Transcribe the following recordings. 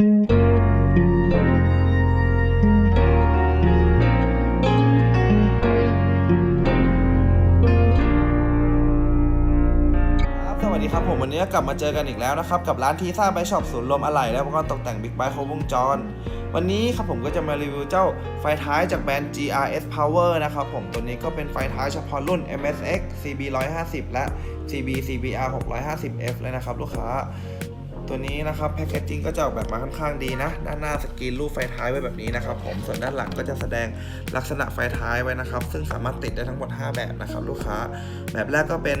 สวัสดีครับผมวันนี้ก็กลับมาเจอกันอีกแล้วนะครับ กับร้านทีซ่าไบช็อปศูนย์รวมอะไหล่และอุปกรณ์ตกแต่งบิ๊กไบค์ครบวงจร วันนี้ครับผมก็จะมารีวิวเจ้าไฟท้ายจากแบรนด์ GRS Power นะครับผมตัวนี้ก็เป็นไฟท้ายเฉพาะรุ่น MSX CB 150และ CB CBR 650F เลยนะครับลูกค้า ตัวนี้นะครับแพคเกจจิ้งก็จะออกแบบมาค่อนข้างดีนะ ด้านหน้าสกรีนรูปไฟท้ายไว้แบบนี้นะครับผมส่วนด้านหลังก็จะแสดงลักษณะไฟท้ายไว้นะครับ ซึ่งสามารถติดได้ทั้งหมด 5 แบบนะครับลูกค้า แบบแรกก็เป็น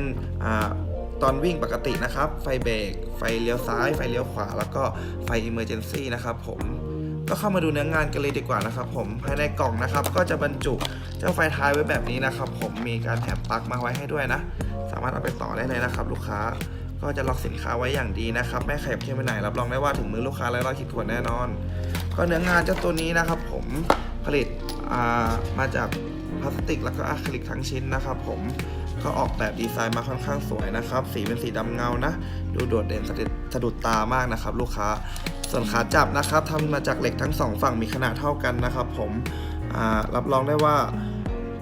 ตอนวิ่งปกตินะครับ ไฟเบรกไฟเลี้ยวซ้าย ไฟเลี้ยวขวา แล้วก็ไฟ Emergency นะครับผมก็เข้ามาดูเนื้องานกันเลยดีกว่านะครับผมภายในกล่องนะครับ ก็จะบรรจุเจ้าไฟท้ายไว้แบบนี้นะครับ ผมมีการแถมปลั๊กมาไว้ให้ด้วยนะ สามารถเอาไปต่อได้เลยนะครับ ลูกค้า ก็จะล็อกสินค้าไว้อย่างดีนะครับไม่ขยับเที่ยวไปไหนรับรองได้ว่าถึงมือลูกค้าแล้วเราคิดขวดแน่นอน ก็เนื้องานเจ้าตัวนี้นะครับ ผมผลิตมาจากพลาสติกแล้วก็อะคริลิกทั้งชิ้นนะครับ ผมก็ออกแบบดีไซน์มาค่อนข้างสวยนะครับ สีเป็นสีดำเงานะ ดูโดดเด่นสะดุดสะดุดตามากนะครับ ลูกค้าส่วนขาจับนะครับทำมาจากเหล็กทั้งสองฝั่งมีขนาดเท่ากันนะครับ ผมรับรองได้ว่า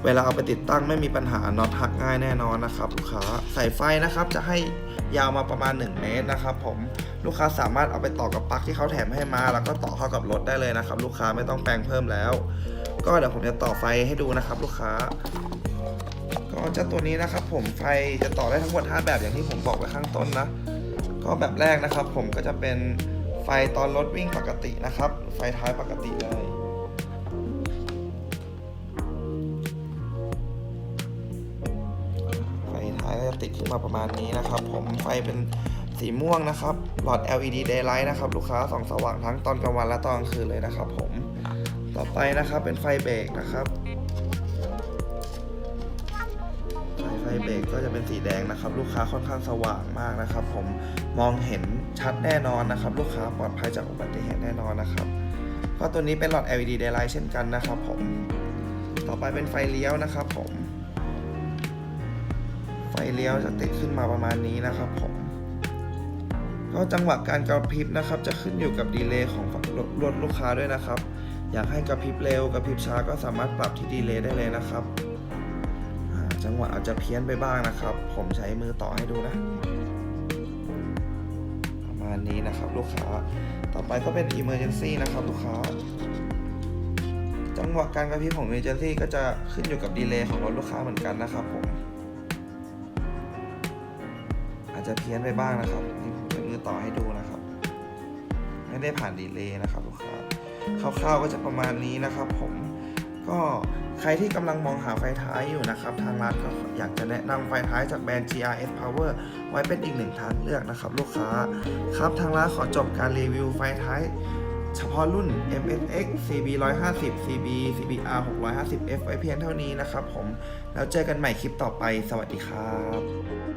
เวลาเอาไปติดตั้งไม่มีปัญหาน็อตหักง่ายแน่นอนนะครับลูกค้าสายไฟนะครับจะให้ยาวมาประมาณ 1 เมตรนะครับผมลูกค้าสามารถเอาไปต่อกับปลั๊กที่เขาแถมให้มา แล้วก็ต่อเข้ากับรถได้เลยนะครับ ลูกค้าไม่ต้องแปลงเพิ่มแล้ว ก็เดี๋ยวผมจะต่อไฟให้ดูนะครับ ลูกค้า ก็เจ้าตัวนี้นะครับ ผมไฟจะต่อได้ทั้งหมด5แบบอย่างที่ผมบอกไว้ข้างต้นนะ ก็แบบแรกนะครับ ผมก็จะเป็นไฟตอนรถวิ่งปกตินะครับ ไฟท้ายปกติเลย ติดขึ้นมาประมาณนี้นะครับ ผมไฟเป็นสีม่วงนะครับ หลอด LED daylight นะครับ ลูกค้าส่องสว่างทั้งตอนกลางวันและตอนกลางคืนเลยนะครับ ผม ต่อไปนะครับเป็นไฟเบรกนะครับ ไฟไฟเบรกก็จะเป็นสีแดงนะครับ ลูกค้าค่อนข้างสว่างมากนะครับ ผม มองเห็นชัดแน่นอนนะครับ ลูกค้าปลอดภัยจากอุบัติเหตุแน่นอนนะครับ ก็ตัวนี้เป็นหลอด LED daylight เช่นกันนะครับ ผม ต่อไปเป็นไฟเลี้ยวนะครับ ผม ไฟเลี้ยวจะติดขึ้นมาประมาณนี้นะครับผมก็จังหวะการกระพริบนะครับ จะขึ้นอยู่กับดีเลย์ของรถลูกค้าด้วยนะครับ อยากให้กระพริบเร็วกระพริบช้าก็สามารถปรับที่ดีเลย์ได้เลยนะครับจังหวะอาจจะเพี้ยนไปบ้างนะครับ ผมใช้มือต่อให้ดูนะ ประมาณนี้นะครับลูกค้า ต่อไปก็เป็น emergency นะครับลูกค้า จังหวะการกระพริบของ emergency ก็จะขึ้นอยู่กับดีเลย์ของรถลูกค้าเหมือนกันนะครับผม จะเพี้ยนไปบ้างนะครับนี่ผมจะมือต่อให้ดูนะครับ ไม่ได้ผ่านดีเลย์นะครับลูกค้าคร่าวๆก็จะประมาณนี้นะครับ ผมก็ใครที่กำลังมองหาไฟท้ายอยู่นะครับ ทางร้านก็อยากจะแนะนำไฟท้ายจากแบรนด์ GRS Power ไว้เป็นอีกหนึ่งทางเลือกนะครับ ลูกค้าครับทางร้านขอจบการรีวิวไฟท้ายเฉพาะรุ่น MSX CB 150 CB CBR 650F ไว้เพียงเท่านี้นะครับผม แล้วเจอกันใหม่คลิปต่อไป สวัสดีครับ